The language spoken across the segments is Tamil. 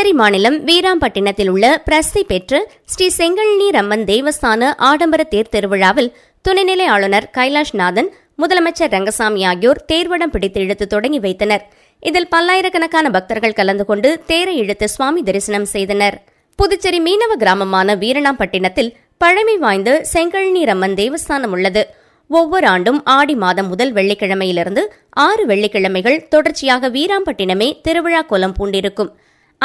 புதுச்சேரி மாநிலம் வீராம்பட்டினத்தில் உள்ள பிரசித்தி பெற்ற ஸ்ரீ செங்கல்நீர் ரம்மன் தேவஸ்தான ஆடம்பர தேர் திருவிழாவில் துணைநிலை ஆளுநர் கைலாஷ் நாதன் முதலமைச்சர் ரங்கசாமி ஆகியோர் தேர்வடம் பிடித்து இழுத்து தொடங்கி வைத்தனர். இதில் பல்லாயிரக்கணக்கான பக்தர்கள் கலந்து கொண்டு தேரை இழுத்து சுவாமி தரிசனம் செய்தனர். புதுச்சேரி மீனவ கிராமமான வீரணாம்பட்டினத்தில் பழமை வாய்ந்த செங்கழனி ரம்மன் தேவஸ்தானம் உள்ளது. ஒவ்வொரு ஆண்டும் ஆடி மாதம் முதல் வெள்ளிக்கிழமையிலிருந்து ஆறு வெள்ளிக்கிழமைகள் தொடர்ச்சியாக வீராம்பட்டினமே திருவிழா கோலம் பூண்டிருக்கும்.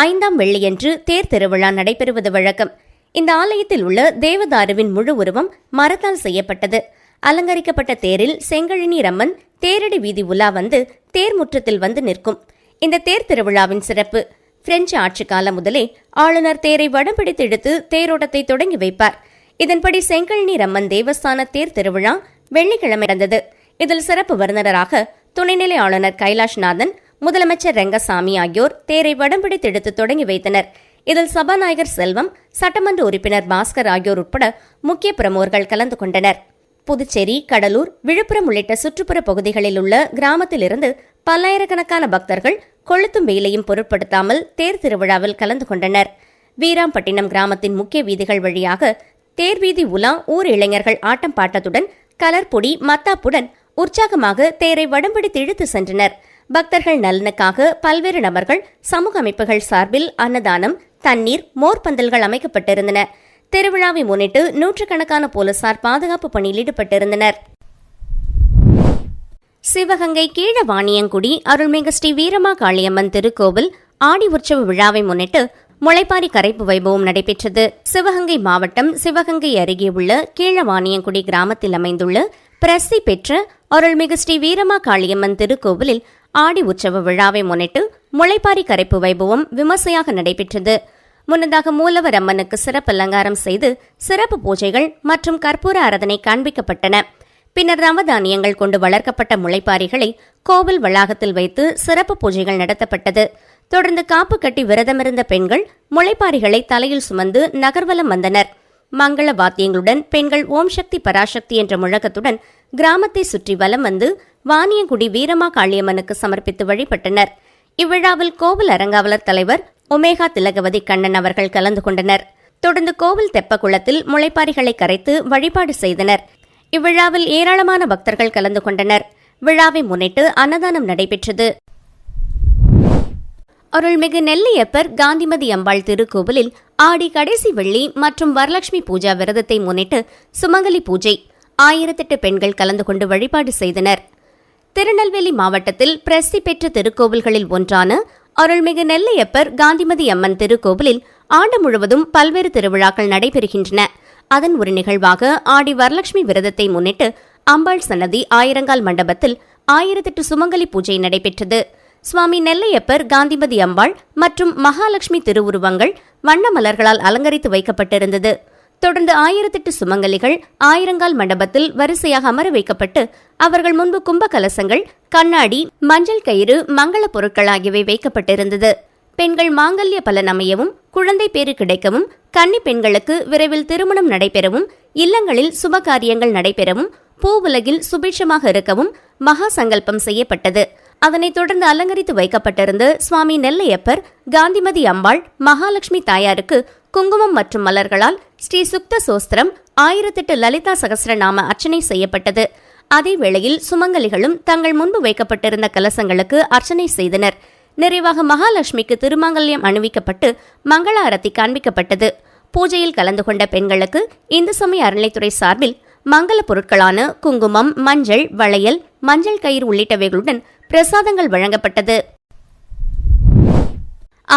ஐந்தாம் வெள்ளியன்று தேர் திருவிழா நடைபெறுவது வழக்கம். இந்த ஆலயத்தில் உள்ள தேவதாருவின் முழு உருவம் மரத்தால் செய்யப்பட்டது. அலங்கரிக்கப்பட்ட தேரில் செங்கழினி ரம்மன் தேரடி வீதி உலா வந்து தேர் முற்றத்தில் வந்து நிற்கும். இந்த தேர் திருவிழாவின் சிறப்பு பிரெஞ்சு ஆட்சி காலம் முதலே ஆளுநர் தேரை வடம் பிடித்து இழுத்து தேரோட்டத்தை தொடங்கி வைப்பார். இதன்படி செங்கழினி ரம்மன் தேவஸ்தான தேர் திருவிழா வெள்ளிக்கிழமை நடந்தது. இதில் சிறப்பு விருந்தினராக துணைநிலை ஆளுநர் கைலாஷ்நாதன் முதலமைச்சர் ரெங்கசாமி ஆகியோர் தேரை வடம் பிடித்து தொடங்கி வைத்தனர். இதில் சபாநாயகர் செல்வம் சட்டமன்ற உறுப்பினர் பாஸ்கர் ஆகியோர் உட்பட முக்கிய பிரமுகர்கள் கலந்து கொண்டனர். புதுச்சேரி கடலூர் விழுப்புரம் உள்ளிட்ட சுற்றுப்புற பகுதிகளில் உள்ள கிராமத்திலிருந்து பல்லாயிரக்கணக்கான பக்தர்கள் கொளுத்தும் வெயிலையும் பொருட்படுத்தாமல் தேர் திருவிழாவில் கலந்து கொண்டனர். வீராம்பட்டினம் கிராமத்தின் முக்கிய வீதிகள் வழியாக தேர் வீதி உலா ஊர் இளைஞர்கள் ஆட்டம் பாட்டத்துடன் கலர்பொடி மத்தாப்புடன் உற்சாகமாக தேரை வடம்பிடித்து இழுத்து சென்றனர். பக்தர்கள் நலனுக்காக பல்வேறு நபர்கள் சமூக அமைப்புகள் சார்பில் அன்னதானம் தண்ணீர் மோர்பந்தல்கள் அமைக்கப்பட்டிருந்தன. திருவிழாவை முன்னிட்டு நூற்றுக்கணக்கான போலீசார் பாதுகாப்பு பணியில் ஈடுபட்டிருந்தனர். சிவகங்கை கீழ வாணியங்குடி அருள்மிகு ஸ்ரீ வீரமா காளியம்மன் திருக்கோவில் ஆடி உற்சவ விழாவை முன்னிட்டு முளைப்பாரி கரைப்பு வைபவம் நடைபெற்றது. சிவகங்கை மாவட்டம் சிவகங்கை அருகே உள்ள கீழவாணியங்குடி கிராமத்தில் அமைந்துள்ள பிரசி பெற்ற அருள்மிகு ஸ்ரீ வீரமா காளியம்மன் திருக்கோவிலில் ஆடி உற்சவ விழாவை முன்னிட்டு முளைப்பாரி கரைப்பு வைபவம் விமர்சையாக நடைபெற்றது. முன்னதாக மூலவர் அம்மனுக்கு சிறப்பு அலங்காரம் செய்து சிறப்பு பூஜைகள் மற்றும் கற்பூர ஆராதனை காண்பிக்கப்பட்டன. பின்னர் நவதானியங்கள் கொண்டு வளர்க்கப்பட்ட முளைப்பாரிகளை கோவில் வளாகத்தில் வைத்து சிறப்பு பூஜைகள் நடத்தப்பட்டது. தொடர்ந்து காப்பு கட்டி விரதமிருந்த பெண்கள் முளைப்பாரிகளை தலையில் சுமந்து நகர்வலம் வந்தனர். மங்கள வாத்தியங்களுடன் பெண்கள் ஓம் சக்தி பராசக்தி என்ற முழக்கத்துடன் கிராமத்தை சுற்றி வலம் வந்து வாணியங்குடி வீரமா காளியம்மனுக்கு சமர்ப்பித்து வழிபட்டனர். இவ்விழாவில் கோவில் அரங்காவலர் தலைவர் ஒமேகா திலகவதி கண்ணன் அவர்கள் கலந்து கொண்டனர். தொடர்ந்து கோவில் தெப்பக்குளத்தில் முளைப்பாரிகளை கரைத்து வழிபாடு செய்தனர். இவ்விழாவில் ஏராளமான பக்தர்கள் கலந்து கொண்டனர். விழாவை முன்னிட்டு அன்னதானம் நடைபெற்றது. அருள்மிகு நெல்லியப்பர் காந்திமதி அம்பாள் திருக்கோவிலில் ஆடி கடைசி வெள்ளி மற்றும் வரலட்சுமி பூஜா விரதத்தை முன்னிட்டு சுமங்கலி பூஜை ஆயிரத்தெட்டு பெண்கள் கலந்து கொண்டு வழிபாடு செய்தனர். திருநெல்வேலி மாவட்டத்தில் பிரசித்தி பெற்ற திருக்கோவில்களில் ஒன்றான அருள்மிகு நெல்லையப்பர் காந்திமதி அம்மன் திருக்கோவிலில் ஆண்டு முழுவதும் பல்வேறு திருவிழாக்கள் நடைபெறுகின்றன. அதன் ஒரு நிகழ்வாக ஆடி வரலட்சுமி விரதத்தை முன்னிட்டு அம்பாள் சன்னதி ஆயிரங்கால் மண்டபத்தில் ஆயிரத்தெட்டு சுமங்கலி பூஜை நடைபெற்றது. சுவாமி நெல்லையப்பர் காந்திமதி அம்பாள் மற்றும் மகாலட்சுமி திருவுருவங்கள் வண்ண மலர்களால் அலங்கரித்து வைக்கப்பட்டிருந்தது. தொடர்ந்து ஆயிரத்தெட்டு சுமங்கலிகள் ஆயிரங்கால் மண்டபத்தில் வரிசையாக அமர வைக்கப்பட்டு அவர்கள் முன்பு கும்ப கலசங்கள் கண்ணாடி மஞ்சள் கயிறு மங்கள பொருட்கள் ஆகியவை வைக்கப்பட்டிருந்தது. பெண்கள் மாங்கல்ய பலன் அமையவும் குழந்தை பேறு கிடைக்கவும் கன்னி பெண்களுக்கு விரைவில் திருமணம் நடைபெறவும் இல்லங்களில் சுபகாரியங்கள் நடைபெறவும் பூ உலகில் சுபிட்சமாக இருக்கவும் மகா சங்கல்பம் செய்யப்பட்டது. அதனைத் தொடர்ந்து அலங்கரித்து வைக்கப்பட்டிருந்த சுவாமி நெல்லையப்பர் காந்திமதி அம்பாள் மகாலட்சுமி தாயாருக்கு குங்குமம் மற்றும் மலர்களால் ஸ்ரீ சுக்த சோஸ்திரம் ஆயிரத்தெட்டு லலிதா சகசிரநாம அர்ச்சனை செய்யப்பட்டது. அதே வேளையில் சுமங்கலிகளும் தங்கள் முன்பு வைக்கப்பட்டிருந்த கலசங்களுக்கு அர்ச்சனை செய்தனர். நிறைவாக மகாலட்சுமிக்கு திருமங்கல்யம் அணிவிக்கப்பட்டு மங்கள அரத்தி காண்பிக்கப்பட்டது. பூஜையில் கலந்து கொண்ட பெண்களுக்கு இந்து சமய அறநிலைத்துறை சார்பில் மங்கள பொருட்களான குங்குமம் மஞ்சள் வளையல் மஞ்சள் கயிறு உள்ளிட்டவைகளுடன் பிரசாதங்கள் வழங்கப்பட்டது.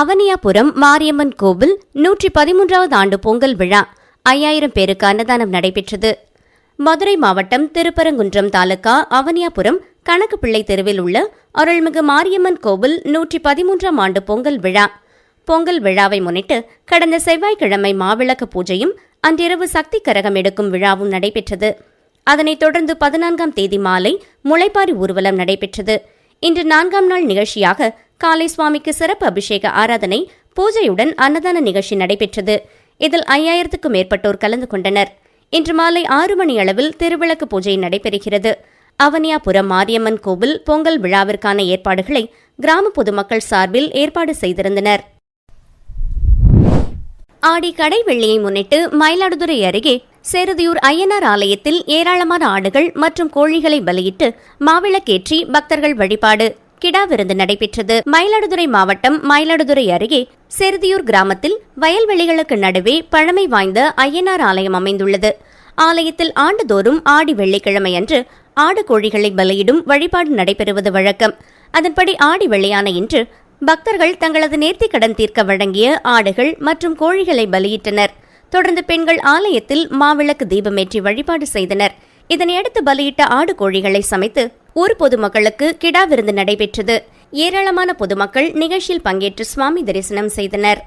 அவனியாபுரம் மாரியம்மன் கோவில் நூற்றி பதிமூன்றாவது ஆண்டு பொங்கல் விழா. ஐயாயிரம் பேருக்கு அன்னதானம் நடைபெற்றது. மதுரை மாவட்டம் திருப்பரங்குன்றம் தாலுகா அவனியாபுரம் கணக்கு பிள்ளை தெருவில் உள்ள அருள்மிகு மாரியம்மன் கோவில் நூற்றி பதிமூன்றாம் ஆண்டு பொங்கல் விழா. பொங்கல் விழாவை முன்னிட்டு கடந்த செவ்வாய்க்கிழமை மாவிளக்கு பூஜையும் அன்றிரவு சக்தி கரகம் எடுக்கும் விழாவும் நடைபெற்றது. அதனைத் தொடர்ந்து பதினான்காம் தேதி மாலை முளைப்பாரி ஊர்வலம் நடைபெற்றது. இன்று நான்காம் நாள் நிகழ்ச்சியாக காலை சுவாமிக்கு சிறப்பு அபிஷேக ஆராதனை பூஜையுடன் அன்னதான நிகழ்ச்சி நடைபெற்றது. இதில் ஐயாயிரத்துக்கும் மேற்பட்டோர் கலந்து கொண்டனர். இன்று மாலை ஆறு மணி அளவில் திருவிளக்கு பூஜை நடைபெறுகிறது. அவனியாபுரம் மாரியம்மன் கோவில் பொங்கல் விழாவிற்கான ஏற்பாடுகளை கிராம பொதுமக்கள் சார்பில் ஏற்பாடு செய்திருந்தனர். ஆடி கடை வெள்ளியை முன்னிட்டு மயிலாடுதுறை அருகே சேருதியூர் ஐயனார் ஆலயத்தில் ஏராளமான ஆடுகள் மற்றும் கோழிகளை பலியிட்டு மாவிளக்கேற்றி பக்தர்கள் வழிபாடு. கிடா விருந்து நடைபெற்றது. மயிலாடுதுறை மாவட்டம் மயிலாடுதுறை அருகே செருதியூர் கிராமத்தில் வயல்வெளிகளுக்கு நடுவே பழமை வாய்ந்த ஐயனார் ஆலயம் அமைந்துள்ளது. ஆலயத்தில் ஆண்டுதோறும் ஆடி வெள்ளிக்கிழமை அன்று ஆடு கோழிகளை பலியிடும் வழிபாடு நடைபெறுவது வழக்கம். அதன்படி ஆடி வெள்ளியான இன்று பக்தர்கள் தங்களது நேர்த்திக் கடன் தீர்க்க வழங்கிய ஆடுகள் மற்றும் கோழிகளை பலியிட்டனர். தொடர்ந்து பெண்கள் ஆலயத்தில் மாவிளக்கு தீபமேற்றி வழிபாடு செய்தனர். இதனையடுத்து பலியிட்ட ஆடு கோழிகளை சமைத்து ஊர் பொதுமக்களுக்கு கிடா விருந்து நடைபெற்றது. ஏராளமான பொதுமக்கள் நிகழ்ச்சியில் பங்கேற்று சுவாமி தரிசனம் செய்தனர்.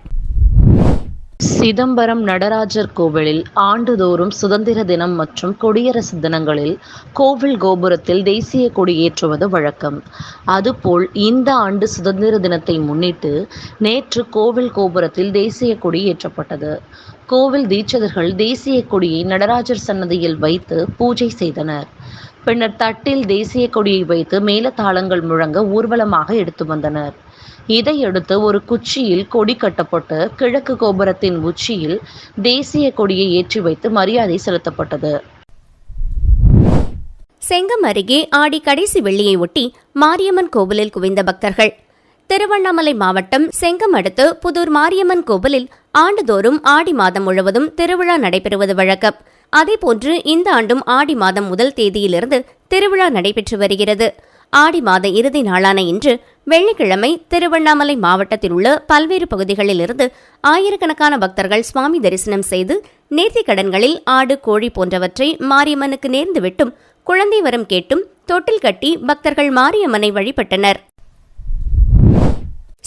சிதம்பரம் நடராஜர் கோவிலில் ஆண்டுதோறும் சுதந்திர தினம் மற்றும் குடியரசு தினங்களில் கோவில் கோபுரத்தில் தேசிய கொடி ஏற்றுவது வழக்கம். அதுபோல் இந்த ஆண்டு சுதந்திர தினத்தை முன்னிட்டு நேற்று கோவில் கோபுரத்தில் தேசிய கொடி ஏற்றப்பட்டது. கோவில் தீட்சிதர்கள் தேசிய கொடியை நடராஜர் சன்னதியில் வைத்து பூஜை செய்தனர். பின்னர் தட்டில் தேசிய கொடியை வைத்து மேலதாளங்கள் முழங்க ஊர்வலமாக எடுத்து வந்தனர். இதையடுத்து ஒரு குச்சியில் கொடி கட்டப்பட்டு கிழக்கு கோபுரத்தின் உச்சியில் தேசிய கொடியை ஏற்றி வைத்து மரியாதை செலுத்தப்பட்டது. செங்கம் அருகே ஆடி கடைசி வெள்ளியை ஒட்டி மாரியம்மன் கோவிலில் குவிந்த பக்தர்கள். திருவண்ணாமலை மாவட்டம் செங்கம் அடுத்து புதூர் மாரியம்மன் கோவிலில் ஆண்டுதோறும் ஆடி மாதம் முழுவதும் திருவிழா நடைபெறுவது வழக்கம். அதேபோன்று இந்த ஆண்டும் ஆடி மாதம் முதல் தேதியிலிருந்து திருவிழா நடைபெற்று வருகிறது. ஆடி மாத இறுதி நாளான இன்று வெள்ளிக்கிழமை திருவண்ணாமலை மாவட்டத்தில் உள்ள பல்வேறு பகுதிகளிலிருந்து ஆயிரக்கணக்கான பக்தர்கள் சுவாமி தரிசனம் செய்து நேர்த்தி கடன்களில் ஆடு கோழி போன்றவற்றை மாரியம்மனுக்கு நேர்ந்து விட்டும் குழந்தை வரம் கேட்டும் தொட்டில் கட்டி பக்தர்கள் மாரியம்மனை வழிபட்டனர்.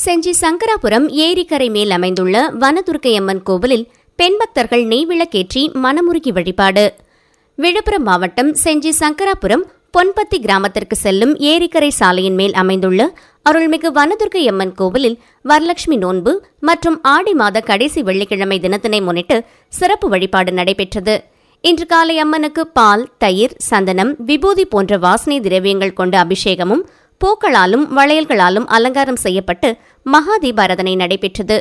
செஞ்சி சங்கராபுரம் ஏரிக்கரை மேல் அமைந்துள்ள வனதுர்க்கையம்மன் கோவிலில் பெண் பக்தர்கள் நெய்விளக்கேற்றி மனமுருகி வழிபாடு. விழுப்புரம் மாவட்டம் செஞ்சி சங்கராபுரம் பொன்பத்தி கிராமத்திற்கு செல்லும் ஏரிக்கரை சாலையின் மேல் அமைந்துள்ள அருள்மிகு வனதுர்க்கை அம்மன் கோவிலில் வரலட்சுமி நோன்பு மற்றும் ஆடி மாத கடைசி வெள்ளிக்கிழமை தினத்தினை முன்னிட்டு சிறப்பு வழிபாடு நடைபெற்றது. இன்று காலை அம்மனுக்கு பால் தயிர் சந்தனம் விபூதி போன்ற வாசனை திரவியங்கள் கொண்ட அபிஷேகமும் பூக்களாலும் வளையல்களாலும் அலங்காரம் செய்யப்பட்டு மகா தீபாரதனை நடைபெற்றது.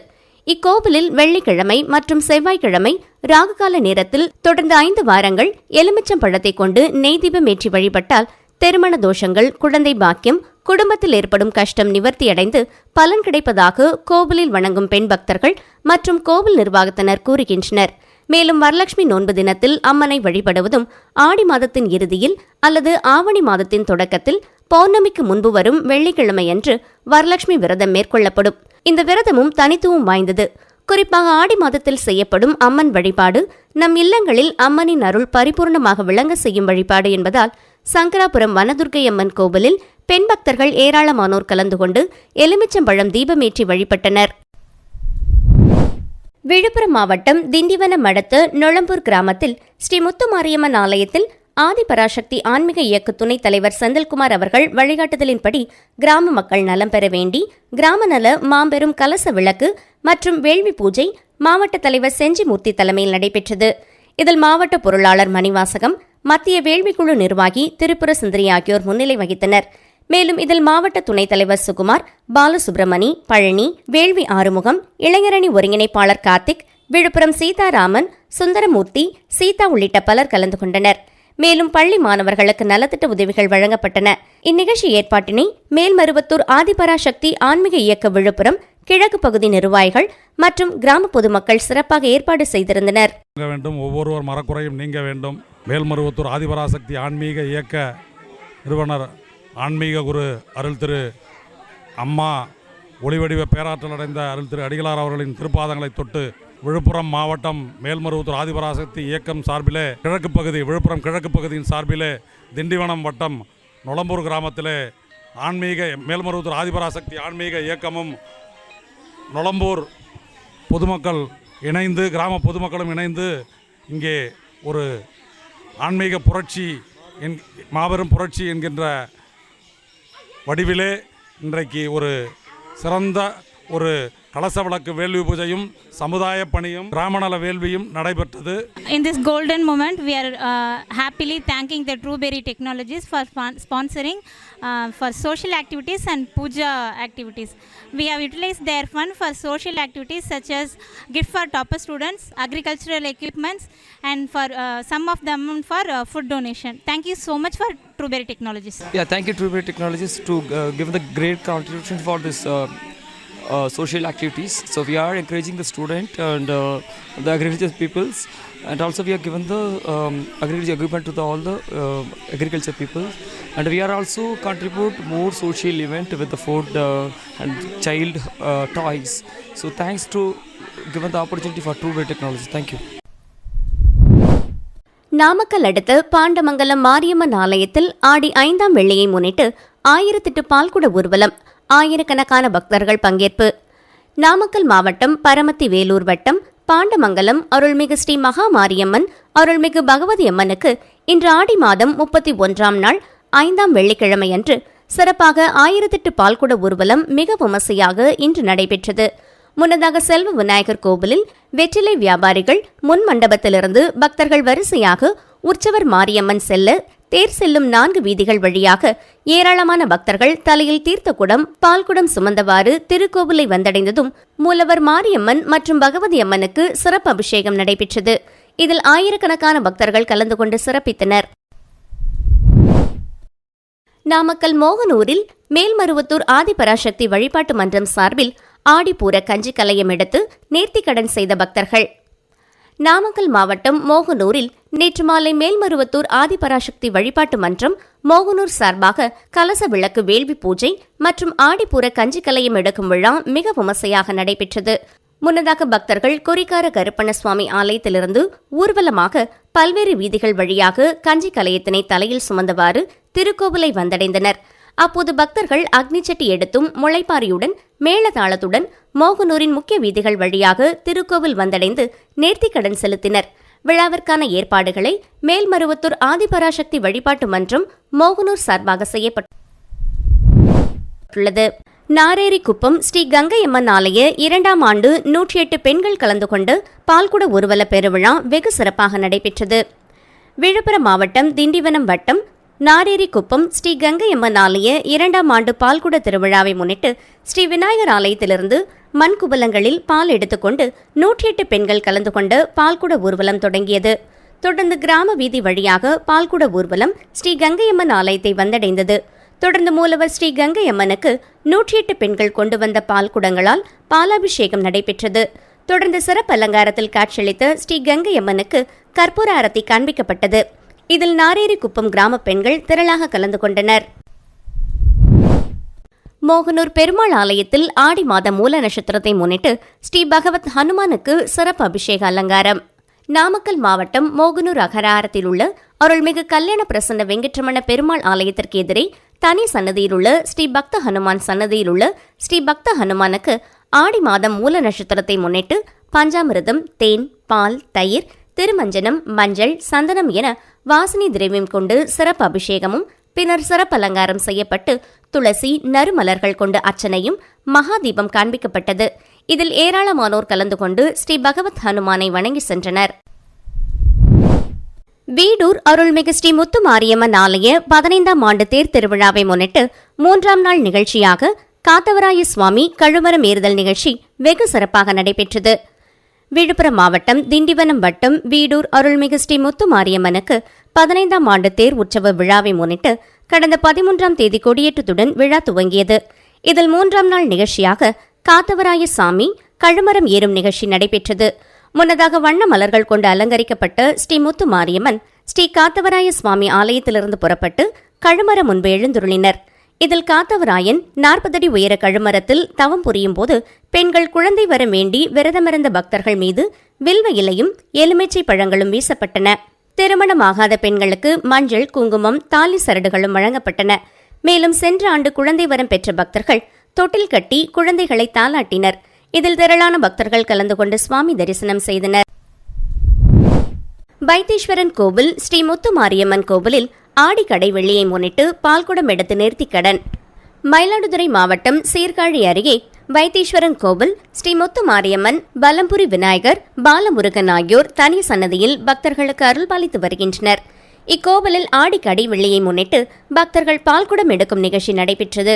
இக்கோவிலில் வெள்ளிக்கிழமை மற்றும் செவ்வாய்க்கிழமை ராகுகால நேரத்தில் தொடர்ந்து ஐந்து வாரங்கள் எலுமிச்சம் பழத்தை கொண்டு நெய்தீபம் ஏற்றி வழிபட்டால் திருமண தோஷங்கள் குழந்தை பாக்கியம் குடும்பத்தில் ஏற்படும் கஷ்டம் நிவர்த்தியடைந்து பலன் கிடைப்பதாக கோவிலில் வணங்கும் பெண் பக்தர்கள் மற்றும் கோவில் நிர்வாகத்தினர் கூறுகின்றனர். மேலும் வரலட்சுமி நோன்பு தினத்தில் அம்மனை வழிபடுவதும் ஆடி மாதத்தின் இறுதியில் அல்லது ஆவணி மாதத்தின் தொடக்கத்தில் பௌர்ணமிக்கு முன்பு வரும் வெள்ளிக்கிழமையன்று வரலட்சுமி விரதம் மேற்கொள்ளப்படும். இந்த விரதமும் தனித்துவம் வாய்ந்தது. குறிப்பாக ஆடி மாதத்தில் செய்யப்படும் அம்மன் வழிபாடு நம் இல்லங்களில் அம்மனின் அருள் பரிபூர்ணமாக விளங்க செய்யும் வழிபாடு என்பதால் சங்கராபுரம் வனதுர்கை அம்மன் கோவிலில் பெண் பக்தர்கள் ஏராளமானோர் கலந்து கொண்டு எலுமிச்சம்பழம் தீபமேற்றி வழிபட்டனர். விழுப்புரம் மாவட்டம் திண்டிவனம் அடுத்த நொளம்பூர் கிராமத்தில் ஸ்ரீ முத்துமாரியம்மன் ஆலயத்தில் ஆதிபராசக்தி ஆன்மீக இயக்க துணைத் தலைவர் செந்தில்குமார் அவர்கள் வழிகாட்டுதலின்படி கிராம மக்கள் நலம் பெற வேண்டி கிராம நல மாபெரும் கலச விளக்கு மற்றும் வேள்வி பூஜை மாவட்ட தலைவர் செஞ்சிமூர்த்தி தலைமையில் நடைபெற்றது. இதில் மாவட்ட பொருளாளர் மணிவாசகம் மத்திய வேள்விக்குழு நிர்வாகி திருப்புர சுந்தரி ஆகியோர் முன்னிலை வகித்தனர். மேலும் இதில் மாவட்ட துணைத் தலைவர் சுகுமார் பாலசுப்ரமணி பழனி வேள்வி ஆறுமுகம் இளைஞரணி ஒருங்கிணைப்பாளர் கார்த்திக் விழுப்புரம் சீதாராமன் சுந்தரமூர்த்தி சீதா உள்ளிட்ட பலர் கலந்து கொண்டனர். மேலும் பள்ளி மாணவர்களுக்கு நலத்திட்ட உதவிகள் வழங்கப்பட்டன. இந்நிகழ்ச்சி ஏற்பாட்டினை மேல்மருவத்தூர் ஆதிபராசக்தி ஆன்மீக இயக்க விழுப்புரம் கிழக்கு பகுதி நிர்வாகிகள் மற்றும் கிராம பொதுமக்கள் சிறப்பாக ஏற்பாடு செய்திருந்தனர். வேண்டும் ஒவ்வொருவர் மரக்குறையும் நீங்க வேண்டும். மேல்மருவத்தூர் ஆதிபராசக்தி ஆன்மீக இயக்க நிறுவனர் ஆன்மீக குரு அருள் திரு அம்மா ஒளிவடிவ பேராற்றல் அடைந்த அருள் திரு அடிகளார் அவர்களின் திருப்பாதங்களை தொட்டு விழுப்புரம் மாவட்டம் மேல்மருவத்தூர் ஆதிபராசக்தி இயக்கம் சார்பிலே கிழக்கு பகுதி விழுப்புரம் கிழக்கு பகுதியின் சார்பிலே திண்டிவனம் வட்டம் நொளம்பூர் கிராமத்திலே ஆன்மீக மேல்மருவத்தூர் ஆதிபராசக்தி ஆன்மீக இயக்கமும் நொளம்பூர் பொதுமக்கள் இணைந்து கிராம பொதுமக்களும் இணைந்து இங்கே ஒரு ஆன்மீக புரட்சி என் மாபெரும் புரட்சி என்கின்ற வடிவிலே இன்றைக்கு ஒரு சிறந்த ஒரு கலச விளக்கு வேள்வி பூஜையும் சமுதாய பணியும் கிராமநல வேள்வியும் நடைபெற்றது In this golden moment, we are uh, happily thanking the Trueberry Technologies for spon- sponsoring uh, for social activities and puja activities. We have utilized their fund for social activities such as gift for topper students, agricultural equipments, and for uh, some of them for uh, food donation. Thank you so much for Trueberry Technologies. Yeah, thank you, Trueberry Technologies, to uh, give the great contribution for this uh, uh, social activities. So we are encouraging the student and uh, the agriculture peoples, and also we are given the um, agriculture equipment to the, all the uh, agriculture people, and we are also contribute more social event with the food uh, and child uh, toys. So thanks to given the opportunity for two-way technology. Thank you. Namakkal அடுத்த பாண்டமங்கலம் மாரியம்மன் ஆலயத்தில் ஆடி ஐந்தாம் வெள்ளியை முன்னிட்டு ஆயிரத்தெட்டு பால்குட ஊர்வலம் ஆயிரக்கணக்கான பக்தர்கள் பங்கேற்பு. நாமக்கல் மாவட்டம் பரமத்தி வேலூர் வட்டம் பாண்டமங்கலம் அருள்மிகு ஸ்ரீ மகா மாரியம்மன் அருள்மிகு பகவதி அம்மனுக்கு இன்று ஆடி மாதம் முப்பத்தி ஒன்றாம் நாள் ஐந்தாம் வெள்ளிக்கிழமையன்று சிறப்பாக ஆயிரத்தெட்டு பால்குட ஊர்வலம் மிக விமர்சையாக இன்று நடைபெற்றது. முன்னதாக செல்வ விநாயகர் கோவிலில் வெற்றிலை வியாபாரிகள் முன் மண்டபத்திலிருந்து பக்தர்கள் வரிசையாக உற்சவர் மாரியம்மன் செல்ல தேர் செல்லும் நான்கு வீதிகள் வழியாக ஏராளமான பக்தர்கள் தலையில் தீர்த்த குடம் பால்குடம் சுமந்தவாறு திருக்கோவிலை வந்தடைந்ததும் மூலவர் மாரியம்மன் மற்றும் பகவதி அம்மனுக்கு சிறப்பு அபிஷேகம் நடைபெற்றது. இதில் ஆயிரக்கணக்கான பக்தர்கள் கலந்து கொண்டு சிறப்பித்தனர். நாமக்கல் மோகனூரில் மேல்மருவத்தூர் ஆதிபராசக்தி வழிபாட்டு மன்றம் சார்பில் ஆடிப்பூர கஞ்சி கலையம் எடுத்து நேர்த்திக்கடன் செய்த பக்தர்கள். நாமக்கல் மாவட்டம் மோகனூரில் நேற்று மாலை மேல்மருவத்தூர் ஆதிபராசக்தி வழிபாட்டு மன்றம் மோகனூர் சார்பாக கலச விளக்கு வேள்வி பூஜை மற்றும் ஆடிப்புற கஞ்சி கலையம் எடுக்கும் விழா மிக விமர்சையாக நடைபெற்றது. முன்னதாக பக்தர்கள் கொரிகார கருப்பண்ண சுவாமி ஆலயத்திலிருந்து ஊர்வலமாக பல்வேறு வீதிகள் வழியாக கஞ்சி கலையத்தினை தலையில் சுமந்தவாறு திருக்கோவிலை வந்தடைந்தனர். அப்போது பக்தர்கள் அக்னிச்சட்டி எடுத்தும் முளைப்பாரியுடன் மேளதாளத்துடன் மோகனூரின் முக்கிய வீதிகள் வழியாக திருக்கோவில் வந்தடைந்து நேர்த்திக்கடன் செலுத்தினர். விழாவிற்கான ஏற்பாடுகளை மேல்மருவத்தூர் ஆதிபராசக்தி வழிபாட்டு மன்றம் மோகனூர் சார்பாக செய்யப்பட்டுள்ளது. நாரேரிக்குப்பம் ஸ்ரீ கங்கையம்மன் ஆலய இரண்டாம் ஆண்டு நூற்றி எட்டு பெண்கள் கலந்து கொண்டு பால்குட ஊர்வல பெருவிழா வெகு சிறப்பாக நடைபெற்றது. விழுப்புரம் மாவட்டம் திண்டிவனம் வட்டம் நாடேரிக்குப்பம் ஸ்ரீ கங்கையம்மன் ஆலய இரண்டாம் ஆண்டு பால்குட திருவிழாவை முன்னிட்டு ஸ்ரீ விநாயகர் ஆலயத்திலிருந்து மண் குபலங்களில் பால் எடுத்துக்கொண்டு நூற்றி எட்டு பெண்கள் கலந்து கொண்ட பால்குட ஊர்வலம் தொடங்கியது. தொடர்ந்து கிராம வீதி வழியாக பால்குட ஊர்வலம் ஸ்ரீ கங்கையம்மன் ஆலயத்தை வந்தடைந்தது. தொடர்ந்து மூலவர் ஸ்ரீ கங்கையம்மனுக்கு நூற்றி எட்டு பெண்கள் கொண்டு வந்த பால் குடங்களால் பாலாபிஷேகம் நடைபெற்றது. தொடர்ந்து சிறப்பு அலங்காரத்தில் காட்சியளித்த ஸ்ரீ கங்கையம்மனுக்கு கற்பூர அரத்தி காண்பிக்கப்பட்டது. இதில் நாரேரிக்குப்பம் கிராம பெண்கள் திரளாக கலந்து கொண்டனர். மோகனூர் பெருமாள் ஆலயத்தில் ஆடி மாத மூல நட்சத்திரத்தை முன்னிட்டு ஸ்ரீ பகவத் ஹனுமானுக்கு சிறப்பு அபிஷேக அலங்காரம். நாமக்கல் மாவட்டம் மோகனூர் அகராரத்தில் உள்ள அருள்மிகு கல்யாண பிரசன்ன வெங்கட்ரமண பெருமாள் ஆலயத்திற்கு எதிரே தனி சன்னதியில் உள்ள ஸ்ரீ பக்த ஹனுமான் சன்னதியில் உள்ள ஸ்ரீ பக்த ஹனுமானுக்கு ஆடி மாதம் மூல நட்சத்திரத்தை முன்னிட்டு பஞ்சாமிரதம் தேன் பால் தயிர் திருமஞ்சனம் மஞ்சள் சந்தனம் என வாசனை திரவியம் கொண்டு சிறப்பு அபிஷேகமும் பின்னர் சிறப்பு அலங்காரம் செய்யப்பட்டு துளசி நறுமலர்கள் கொண்டு அர்ச்சனையும் மகாதீபம் காண்பிக்கப்பட்டது. இதில் ஏராளமானோர் கலந்து கொண்டு ஸ்ரீ பகவத் ஹனுமானை வணங்கி சென்றனர். வீடூர் அருள்மிகு ஸ்ரீ முத்து மாரியம்மன் ஆலய பதினைந்தாம் ஆண்டு தேர் திருவிழாவை முன்னிட்டு மூன்றாம் நாள் நிகழ்ச்சியாக காத்தவராய சுவாமி கழுமரம் ஏறுதல் நிகழ்ச்சி வெகு சிறப்பாக நடைபெற்றது. விழுப்புரம் மாவட்டம் திண்டிவனம் வட்டம் வீடூர் அருள்மிகு ஸ்ரீ முத்து மாரியம்மனுக்கு பதினைந்தாம் ஆண்டு தேர் உற்சவ விழாவை முன்னிட்டு கடந்த பதிமூன்றாம் தேதி கொடியேற்றத்துடன் விழா துவங்கியது. இதில் மூன்றாம் நாள் நிகழ்ச்சியாக காத்தவராய சாமி கழுமரம் ஏறும் நிகழ்ச்சி நடைபெற்றது. முன்னதாக வண்ண மலர்கள் கொண்டு அலங்கரிக்கப்பட்ட ஸ்ரீ முத்து மாரியம்மன் ஸ்ரீ காத்தவராய சுவாமி ஆலயத்திலிருந்து புறப்பட்டு கழுமரம் முன்பு எழுந்துருளினர். இதில் காத்தவராயன் நாற்பதடி உயர கழுமரத்தில் தவம் புரியும் போது பெண்கள் குழந்தை வர வேண்டி விரதமிருந்த பக்தர்கள் மீது வில்வ இலையும் எலுமிச்சை பழங்களும் வீசப்பட்டன. திருமணமாகாத பெண்களுக்கு மஞ்சள் குங்குமம் தாலி சரடுகளும் வழங்கப்பட்டன. மேலும் சென்ற ஆண்டு குழந்தை வரம் பெற்ற பக்தர்கள் தொட்டில் கட்டி குழந்தைகளை தாளாட்டினர். இதில் திரளான பக்தர்கள் கலந்து கொண்டு சுவாமி தரிசனம் செய்தனர். வைத்தீஸ்வரன் கோவில் ஸ்ரீ முத்து மாரியம்மன் கோவிலில் ஆடி கடை வெள்ளியை முன்னிட்டு பால்குடம் எடுத்து நேர்த்திக்கடன். மயிலாடுதுறை மாவட்டம் சீர்காழி அருகே வைத்தீஸ்வரன் கோவில் ஸ்ரீ முத்து மாரியம்மன் பலம்புரி விநாயகர் பாலமுருகன் ஆகியோர் தனி சன்னதியில் பக்தர்களுக்கு அருள்பாலித்து வருகின்றனர். இக்கோவிலில் ஆடிக்கடை வெள்ளியை முன்னிட்டு பக்தர்கள் பால்குடம் எடுக்கும் நிகழ்ச்சி நடைபெற்றது.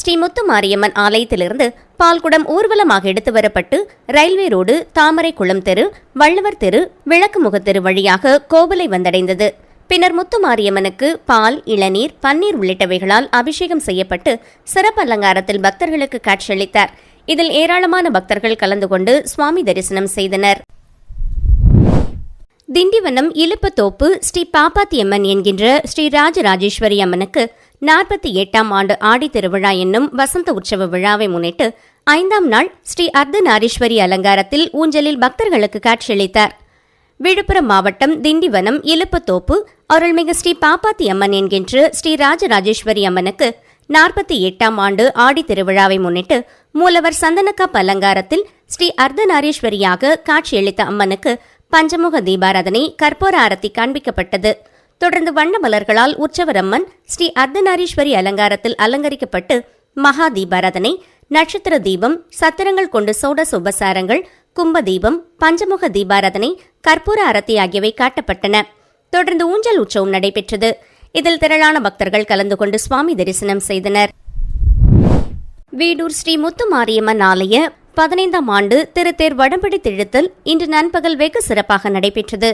ஸ்ரீ முத்து மாரியம்மன் ஆலயத்திலிருந்து பால்குடம் ஊர்வலமாக எடுத்து வரப்பட்டு ரயில்வே ரோடு தாமரை குளம் தெரு வள்ளுவர் தெரு விளக்கு முகத்தெரு வழியாக கோவிலை வந்தடைந்தது. பின்னர் முத்துமாரியம்மனுக்கு பால் இளநீர் பன்னீர் உள்ளிட்டவைகளால் அபிஷேகம் செய்யப்பட்டு சிறப்பு அலங்காரத்தில் பக்தர்களுக்கு காட்சியளித்தார். இதில் ஏராளமான பக்தர்கள் கலந்து கொண்டு சுவாமி தரிசனம் செய்தனர். திண்டிவனம் இலுப்பத்தோப்பு ஸ்ரீ பாப்பாத்தியம்மன் என்கின்ற ஸ்ரீ ராஜராஜேஸ்வரி அம்மனுக்கு நாற்பத்தி எட்டாம் ஆண்டு ஆடி திருவிழா என்னும் வசந்த உற்சவ விழாவை முன்னிட்டு ஐந்தாம் நாள் ஸ்ரீ அர்த்தநாரீஸ்வரி அலங்காரத்தில் ஊஞ்சலில் பக்தர்களுக்கு காட்சியளித்தார். விழுப்புரம் மாவட்டம் திண்டிவனம் இலுப்பத்தோப்பு அருள்மிகு ஸ்ரீ பாப்பாத்தி அம்மன் என்கின்ற ஸ்ரீ ராஜராஜேஸ்வரி அம்மனுக்கு நாற்பத்தி எட்டாம் ஆண்டு ஆடி திருவிழாவை முன்னிட்டு மூலவர் சந்தனக்கா அலங்காரத்தில் ஸ்ரீ அர்த்தநாரீஸ்வரியாக காட்சியளித்த அம்மனுக்கு பஞ்சமுக தீபாராதனை கற்பூர ஆரத்தி காண்பிக்கப்பட்டது. தொடர்ந்து வண்ண மலர்களால் உற்சவரம்மன் ஸ்ரீ அர்த்தநாரீஸ்வரி அலங்காரத்தில் அலங்கரிக்கப்பட்டு மகா தீபாராதனை நட்சத்திர தீபம் சத்திரங்கள் கொண்டு சோட சுபசாரங்கள் கும்ப தீபம் பஞ்சமுக தீபாராதனை கற்பூர அரத்தி ஆகியவை காட்டப்பட்டன. தொடர்ந்து ஊஞ்சல் உற்சவம் நடைபெற்றது. இதில் திரளான பக்தர்கள் கலந்து கொண்டு சுவாமி தரிசனம் செய்தனர். வீடூர் ஸ்ரீ முத்து மாரியம்மன் ஆலய பதினைந்தாம் ஆண்டு திருத்தேர் வடம்பிடி திழுத்தல் இன்று நண்பகல் வெகு சிறப்பாக நடைபெற்றது.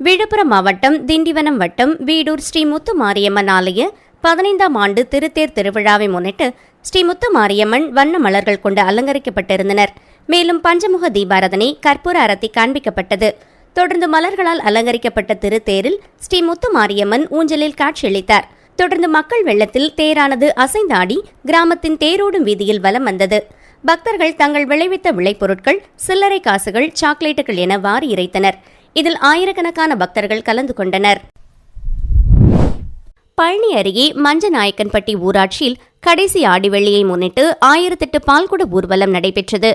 விழுப்புரம் மாவட்டம் திண்டிவனம் வட்டம் வீடூர் ஸ்ரீ முத்து மாரியம்மன் ஆலய பதினைந்தாம் ஆண்டு திருத்தேர் திருவிழாவை முன்னிட்டு ஸ்ரீ முத்து மாரியம்மன் வண்ண மலர்கள் கொண்டு அலங்கரிக்கப்பட்டிருந்தனர். மேலும் பஞ்சமுக தீபாரதனை கற்பூர அரத்தி காண்பிக்கப்பட்டது. தொடர்ந்து மலர்களால் அலங்கரிக்கப்பட்ட திருத்தேரில் ஸ்ரீ முத்து மாரியம்மன் ஊஞ்சலில் காட்சியளித்தார். தொடர்ந்து மக்கள் வெள்ளத்தில் தேரானது அசைந்தாடி கிராமத்தின் தேரோடும் வீதியில் வலம் வந்தது. பக்தர்கள் தங்கள் விளைவித்த விளைபொருட்கள் சில்லறை காசுகள் சாக்லேட்டுகள் என வாரி இறைத்தனர். இதில் ஆயிரக்கணக்கான பக்தர்கள் கலந்து கொண்டனர். பழனி அருகே மஞ்சநாயக்கன்பட்டி ஊராட்சியில் கடைசி ஆடிவெள்ளியை முன்னிட்டு ஆயிரத்தெட்டு பால்குட ஊர்வலம் நடைபெற்றது.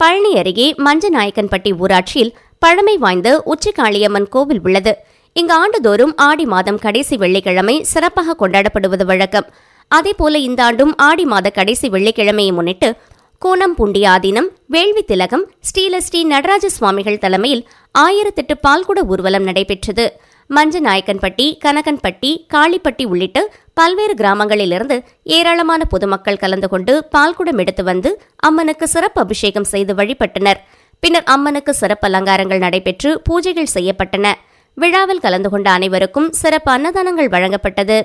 பழனி அருகே மஞ்சநாயக்கன்பட்டி ஊராட்சியில் பழமை வாய்ந்த உச்சிகாளியம்மன் கோவில் உள்ளது. இங்கு ஆண்டுதோறும் ஆடி மாதம் கடைசி வெள்ளிக்கிழமை சிறப்பாக கொண்டாடப்படுவது வழக்கம். அதேபோல இந்த ஆண்டும் ஆடி மாத கடைசி வெள்ளிக்கிழமையை முன்னிட்டு கூனம்பூண்டி ஆதீனம் வேள்வி திலகம் ஸ்ரீல ஸ்ரீ நடராஜ சுவாமிகள் தலைமையில் ஆயிரத்தெட்டு பால்குட ஊர்வலம் நடைபெற்றது. மஞ்சநாயக்கன்பட்டி கனகன்பட்டி காளிப்பட்டி உள்ளிட்ட பல்வேறு கிராமங்களிலிருந்து ஏராளமான பொதுமக்கள் கலந்து கொண்டு பால்குடம் எடுத்து வந்து அம்மனுக்கு சிறப்பு அபிஷேகம் செய்து வழிபட்டனர். பின்னர் அம்மனுக்கு சிறப்பு அலங்காரங்கள் நடைபெற்று பூஜைகள் செய்யப்பட்டன. விழாவில் கலந்து கொண்ட அனைவருக்கும் சிறப்பு அன்னதானங்கள் வழங்கப்பட்டது.